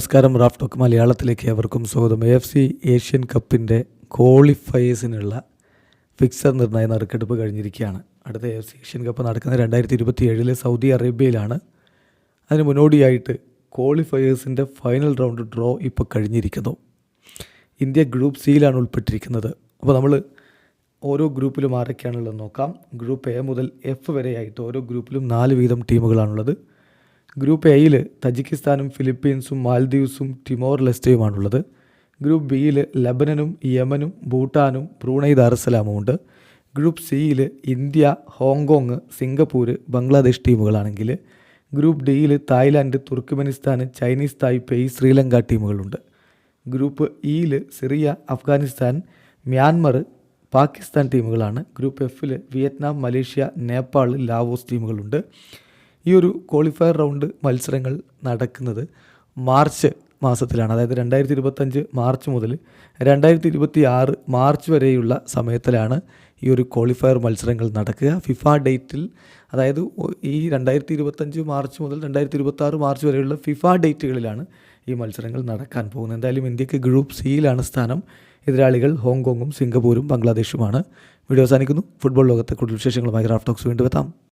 നമസ്കാരം Raf talk മലയാളത്തിലേക്ക് അവർക്കും സ്വാഗതം. എഫ് സി ഏഷ്യൻ കപ്പിന്റെ ക്വാളിഫയേഴ്സിനുള്ള ഫിക്സർ നിർണയ നറുക്കെടുപ്പ് കഴിഞ്ഞിരിക്കുകയാണ്. അടുത്ത എഫ് സി ഏഷ്യൻ കപ്പ് നടക്കുന്ന രണ്ടായിരത്തി ഇരുപത്തി ഏഴിലെ സൗദി അറേബ്യയിലാണ്. അതിന് മുന്നോടിയായിട്ട് ക്വാളിഫയേഴ്സിന്റെ ഫൈനൽ റൗണ്ട് ഡ്രോ ഇപ്പോൾ കഴിഞ്ഞിരിക്കുന്നു. ഇന്ത്യ ഗ്രൂപ്പ് സിയിലാണ് ഉൾപ്പെട്ടിരിക്കുന്നത്. അപ്പോൾ നമ്മൾ ഓരോ ഗ്രൂപ്പിലും ആരൊക്കെയാണുള്ളത് നോക്കാം. ഗ്രൂപ്പ് എ മുതൽ എഫ് വരെയായിട്ട് ഓരോ ഗ്രൂപ്പിലും നാല് വീതം ടീമുകളാണുള്ളത് ഗ്രൂപ്പ് എയിൽ തജിക്കിസ്ഥാനും ഫിലിപ്പീൻസും മാൽദീവ്സും ടിമോർ ലെസ്റ്റയുമാണുള്ളത്. ഗ്രൂപ്പ് ബിയിൽ ലബനനും യമനും ഭൂട്ടാനും ബ്രൂണൈ ദാറുസലാമും ഉണ്ട് ഗ്രൂപ്പ് സിയിൽ India Hong Kong Singapore Bangladesh ടീമുകളാണെങ്കിൽ group ഡിയിൽ Thailand Turkmenistan Chinese Taipei Sri Lanka ടീമുകളുണ്ട്. Group ഇയിൽ സിറിയ അഫ്ഗാനിസ്ഥാൻ മ്യാൻമർ പാകിസ്ഥാൻ ടീമുകളാണ്. ഗ്രൂപ്പ് എഫിൽ വിയറ്റ്നാം മലേഷ്യ നേപ്പാൾ ലാവോസ് ടീമുകളുണ്ട്. ഈ ഒരു ക്വാളിഫയർ റൗണ്ട് മത്സരങ്ങൾ നടക്കുന്നത് മാർച്ച് മാസത്തിലാണ്. അതായത് രണ്ടായിരത്തി ഇരുപത്തഞ്ച് മാർച്ച് മുതൽ രണ്ടായിരത്തി ഇരുപത്തി ആറ് മാർച്ച് വരെയുള്ള സമയത്തിലാണ് ഈ ഒരു ക്വാളിഫയർ മത്സരങ്ങൾ നടക്കുക. ഫിഫ ഡേറ്റിൽ അതായത് ഈ രണ്ടായിരത്തി ഇരുപത്തഞ്ച് മാർച്ച് മുതൽ രണ്ടായിരത്തി ഇരുപത്തി ആറ് മാർച്ച് വരെയുള്ള ഫിഫ ഡേറ്റുകളിലാണ് ഈ മത്സരങ്ങൾ നടക്കാൻ പോകുന്നത്. എന്തായാലും ഇന്ത്യയ്ക്ക് ഗ്രൂപ്പ് സിയിലാണ് സ്ഥാനം. എതിരാളികൾ ഹോങ്കോങ്ങും സിംഗപ്പൂരും ബംഗ്ലാദേശുമാണ്. വീഡിയോ അവസാനിക്കുന്നു. ഫുട്ബോൾ ലോകത്തെ കൂടുതൽ വിശേഷങ്ങളുമായി റാഫ്റ്റോക്സ് വീണ്ടും എത്താം.